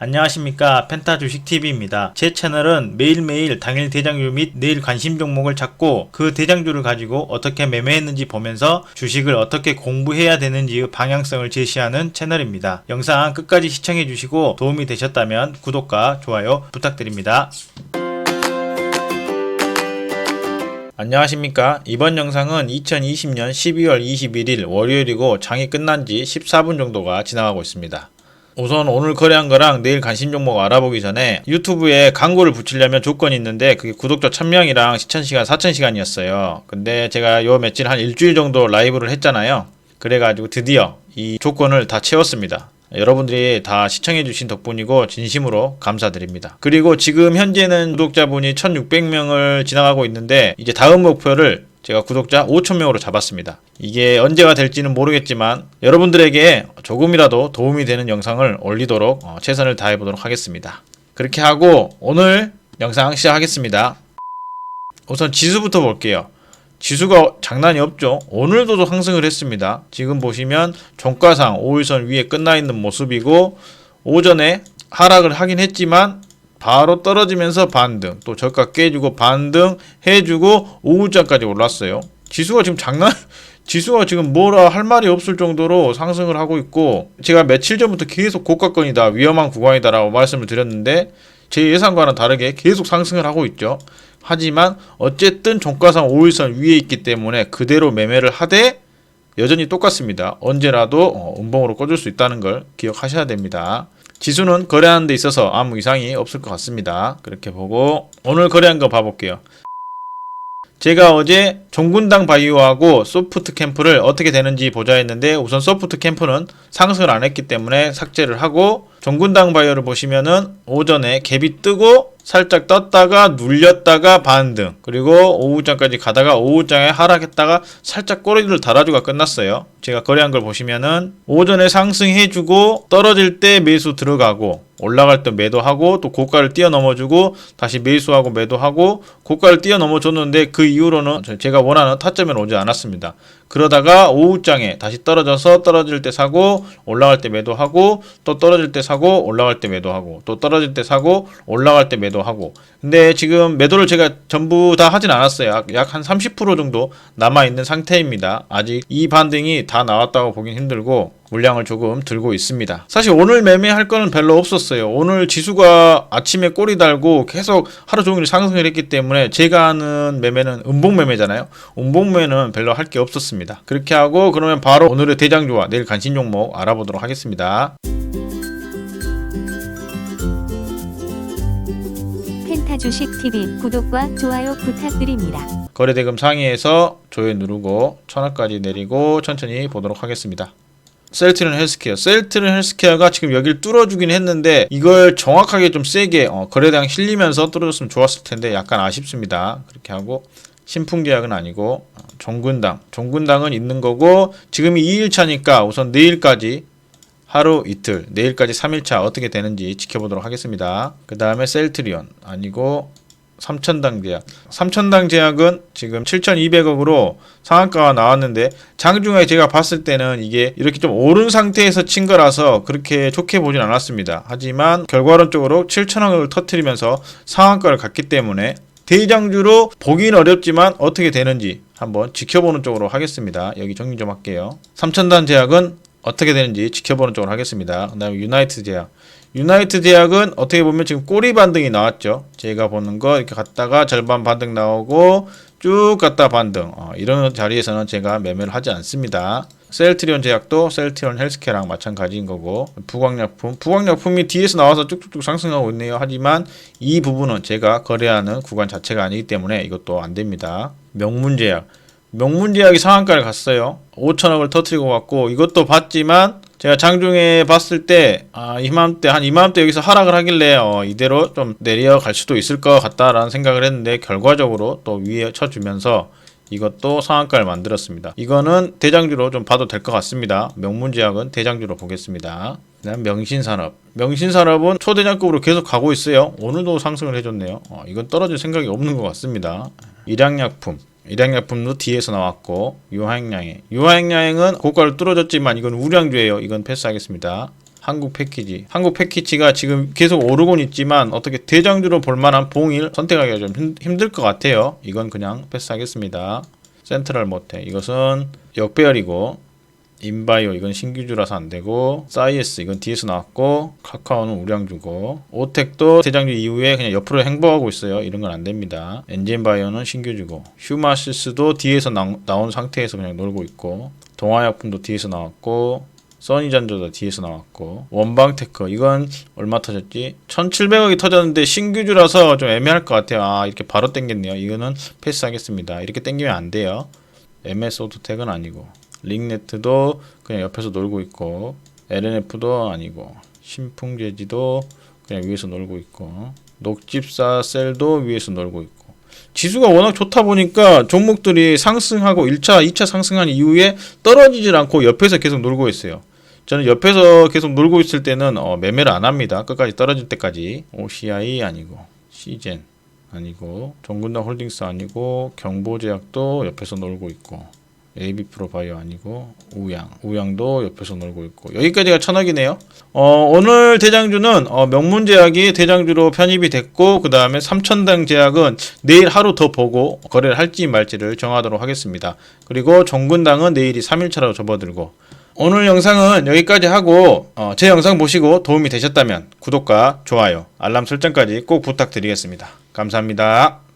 안녕하십니까 펜타 주식TV입니다. 제 채널은 매일매일 당일 대장주 및 내일 관심 종목을 찾고 그 대장주를 가지고 어떻게 매매했는지 보면서 주식을 어떻게 공부해야 되는지의 방향성을 제시하는 채널입니다. 영상 끝까지 시청해 주시고 도움이 되셨다면 구독과 좋아요 부탁드립니다. 안녕하십니까. 이번 영상은 2020년 12월 21일 월요일이고 장이 끝난 지 14분 정도가 지나가고 있습니다. 우선 오늘 거래한 거랑 내일 관심 종목 알아보기 전에 유튜브에 광고를 붙이려면 조건이 있는데 그게 구독자 1000명이랑 시청 시간 4000시간이었어요. 근데 제가 요 며칠 한 일주일 정도 라이브를 했잖아요. 그래가지고 드디어 이 조건을 다 채웠습니다. 여러분들이 다 시청해주신 덕분이고 진심으로 감사드립니다. 그리고 지금 현재는 구독자분이 1600명을 지나가고 있는데 이제 다음 목표를 제가 구독자 5,000명으로 잡았습니다. 이게 언제가 될지는 모르겠지만 여러분들에게 조금이라도 도움이 되는 영상을 올리도록 어, 최선을 다해 보도록 하겠습니다. 그렇게 하고 오늘 영상 시작하겠습니다. 우선 지수부터 볼게요. 지수가 장난이 없죠. 오늘도 상승을 했습니다. 지금 보시면 종가상 5일선 위에 끝나 있는 모습이고 오전에 하락을 하긴 했지만 바로 떨어지면서 반등 또 저가 깨주고 반등 해주고 오후장까지 올랐어요. 지수가 지금 장난 지수가 지금 뭐라 할 말이 없을 정도로 상승을 하고 있고 제가 며칠 전부터 계속 고가권이다 위험한 구간이다라고 말씀을 드렸는데 제 예상과는 다르게 계속 상승을 하고 있죠. 하지만 어쨌든 종가상 5일선 위에 있기 때문에 그대로 매매를 하되 여전히 똑같습니다. 언제라도 어, 음봉으로 꽂을 수 있다는 걸 기억하셔야 됩니다. 지수는 거래하는 데 있어서 아무 이상이 없을 것 같습니다. 그렇게 보고 오늘 거래한 거 봐볼게요. 제가 어제 종군당 바이오하고 소프트 캠프를 어떻게 되는지 보자 했는데 우선 소프트 캠프는 상승을 안 했기 때문에 삭제를 하고 종군당 바이오를 보시면은 오전에 갭이 뜨고 살짝 떴다가 눌렸다가 반등 그리고 오후장까지 가다가 오후장에 하락했다가 살짝 꼬리를 달아주가 끝났어요. 제가 거래한 걸 보시면은 오전에 상승해주고 떨어질 때 매수 들어가고 올라갈 때 매도하고 또 고가를 뛰어넘어주고 다시 매수하고 매도하고 고가를 뛰어넘어줬는데 그 이후로는 제가 원하는 타점에 오지 않았습니다. 그러다가 오후장에 다시 떨어져서 떨어질 때 사고 올라갈 때 매도하고 또 떨어질 때 사고 올라갈 때 매도하고 또 떨어질 때 사고 올라갈 때 매도하고 근데 지금 매도를 제가 전부 다 하진 않았어요 약 한 30% 정도 남아 있는 상태입니다 아직 이 반등이 다 나왔다고 보긴 힘들고 물량을 조금 들고 있습니다. 사실 오늘 매매할 거는 별로 없었어요. 오늘 지수가 아침에 꼬리 달고 계속 하루 종일 상승을 했기 때문에 제가 하는 매매는 음봉 매매잖아요. 음봉 매매는 별로 할 게 없었습니다. 그렇게 하고 그러면 바로 오늘의 대장주와 내일 관심 종목 알아보도록 하겠습니다. 주식 TV 구독과 좋아요 부탁드립니다. 거래대금 상위에서 조회 누르고 천원까지 내리고 천천히 보도록 하겠습니다. 셀트리온 헬스케어. 셀트리온 헬스케어가 지금 여기를 뚫어주긴 했는데 이걸 정확하게 좀 세게 어, 거래량 실리면서 뚫어줬으면 좋았을 텐데 약간 아쉽습니다. 그렇게 하고 신풍 계약은 아니고 어, 종군당. 종군당은 있는 거고 지금이 2일차니까 우선 내일까지 하루 이틀 내일까지 3일차 어떻게 되는지 지켜보도록 하겠습니다. 그 다음에 셀트리온 아니고 삼천당 제약. 삼천당 제약은 지금 7,200억으로 상한가가 나왔는데 장중에 제가 봤을 때는 이게 이렇게 좀 오른 상태에서 친 거라서 그렇게 좋게 보진 않았습니다. 하지만 결과론적으로 7천억을 터트리면서 상한가를 갔기 때문에 대장주로 보기는 어렵지만 어떻게 되는지 한번 지켜보는 쪽으로 하겠습니다. 여기 정리 좀 할게요. 삼천단 제약은 어떻게 되는지 지켜보는 쪽으로 하겠습니다. 그 다음에 유나이트 제약. 유나이트 제약은 어떻게 보면 지금 꼬리 반등이 나왔죠. 제가 보는 거 이렇게 갔다가 절반 반등 나오고 쭉 갔다 반등. 어, 이런 자리에서는 제가 매매를 하지 않습니다. 셀트리온 제약도 셀트리온 헬스케어랑 마찬가지인 거고 부광약품 부광약품이 뒤에서 나와서 쭉쭉쭉 상승하고 있네요. 하지만 이 부분은 제가 거래하는 구간 자체가 아니기 때문에 이것도 안 됩니다. 명문제약 명문제약이 상한가를 갔어요. 5천억을 터트리고 갔고 이것도 봤지만 제가 장중에 봤을 때 아, 이맘때 한 이맘때 여기서 하락을 하길래 어, 이대로 좀 내려갈 수도 있을 것 같다라는 생각을 했는데 결과적으로 또 위에 쳐주면서 이것도 상한가를 만들었습니다. 이거는 대장주로 좀 봐도 될 것 같습니다. 명문제약은 대장주로 보겠습니다. 그다음 명신산업. 명신산업은 초대장급으로 계속 가고 있어요. 오늘도 상승을 해줬네요. 어, 이건 떨어질 생각이 없는 것 같습니다. 일양약품. 일양약품도 뒤에서 나왔고 유화행량행 유화행량행은 고가를 뚫어졌지만 이건 우량주예요. 이건 패스하겠습니다. 한국 패키지. 한국 패키지가 지금 계속 오르곤 있지만 어떻게 대장주로 볼 만한 봉일 선택하기가 좀 힘- 힘들 것 같아요. 이건 그냥 패스하겠습니다. 센트럴 모테. 이것은 역배열이고 인바이오 이건 신규주라서 안 되고 사이에스 이건 뒤에서 나왔고 카카오는 우량주고 오텍도 대장주 이후에 그냥 옆으로 행보하고 있어요. 이런 건 안 됩니다. 엔진바이오는 신규주고 휴마시스도 뒤에서 나, 나온 상태에서 그냥 놀고 있고 동화약품도 뒤에서 나왔고 써니잔조도 뒤에서 나왔고 원방테크 이건 얼마 터졌지? 1700억이 터졌는데 신규주라서 좀 애매할 것 같아요. 아 이렇게 바로 땡겼네요. 이거는 패스하겠습니다. 이렇게 땡기면 안 돼요. MS 오토텍은 아니고 링네트도 그냥 옆에서 놀고 있고 LNF도 아니고 신풍제지도 그냥 위에서 놀고 있고 녹집사 셀도 위에서 놀고 있고 지수가 워낙 좋다 보니까 종목들이 상승하고 1차, 2차 상승한 이후에 떨어지질 않고 옆에서 계속 놀고 있어요. 저는 옆에서 계속 놀고 있을 때는 어, 매매를 안 합니다. 끝까지 떨어질 때까지. OCI 아니고 시젠 아니고 정군당 홀딩스 아니고 경보제약도 옆에서 놀고 있고 AB 프로바이오 아니고 우양 우양도 옆에서 놀고 있고 여기까지가 천억이네요. 어, 오늘 대장주는 어, 명문제약이 대장주로 편입이 됐고 그 다음에 삼천당 제약은 내일 하루 더 보고 거래를 할지 말지를 정하도록 하겠습니다. 그리고 정군당은 내일이 3일차로 접어들고 오늘 영상은 여기까지 하고 어, 제 영상 보시고 도움이 되셨다면 구독과 좋아요 알람 설정까지 꼭 부탁드리겠습니다. 감사합니다.